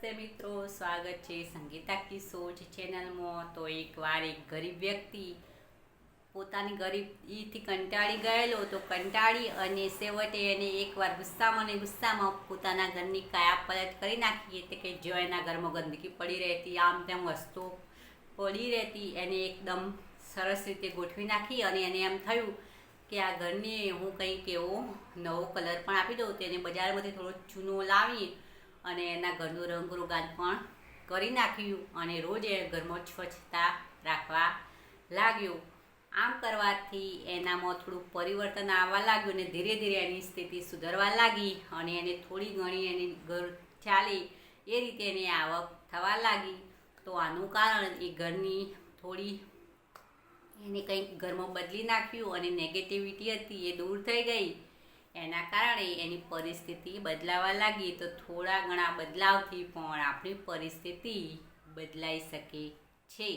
નમસ્તે મિત્રો, સ્વાગત છે સંગીતા કિશોર ચેનલમાં. તો એકવાર એક ગરીબ વ્યક્તિ પોતાની ગરીબીથી કંટાળી ગયેલો, તો કંટાળી અને છેવટે એને એકવાર ગુસ્સામાં ને ગુસ્સામાં પોતાના ઘરની કાયા પલટ કરી નાખી. એટલે કે જો એના ઘરમાં ગંદકી પડી રહેતી, આમ તેમ વસ્તુ પડી રહેતી, એને એકદમ સરસ રીતે ગોઠવી નાખી અને એને એમ થયું કે આ ઘરને હું કંઈક એવો નવો કલર પણ આપી દઉં. તેને બજારમાંથી થોડો ચૂનો લાવી અને એના ઘરનું રંગરોગાન પણ કરી નાખ્યું અને રોજ એ ઘરમાં સ્વચ્છતા રાખવા લાગ્યો. આમ કરવાથી એનામાં થોડું પરિવર્તન આવવા લાગ્યું અને ધીરે ધીરે એની સ્થિતિ સુધરવા લાગી અને એને થોડી ઘણી એની ઘર ચાલી એ રીતે એની આવક થવા લાગી. તો આનું કારણ એ ઘરની થોડી એને કંઈક ઘરમાં બદલી નાખ્યું અને નેગેટિવિટી હતી એ દૂર થઈ ગઈ. એના કારણે એની પરિસ્થિતિ બદલાવા લાગી તો થોડા ઘણા બદલાવથી પણ આપણી પરિસ્થિતિ બદલાઈ શકે છે.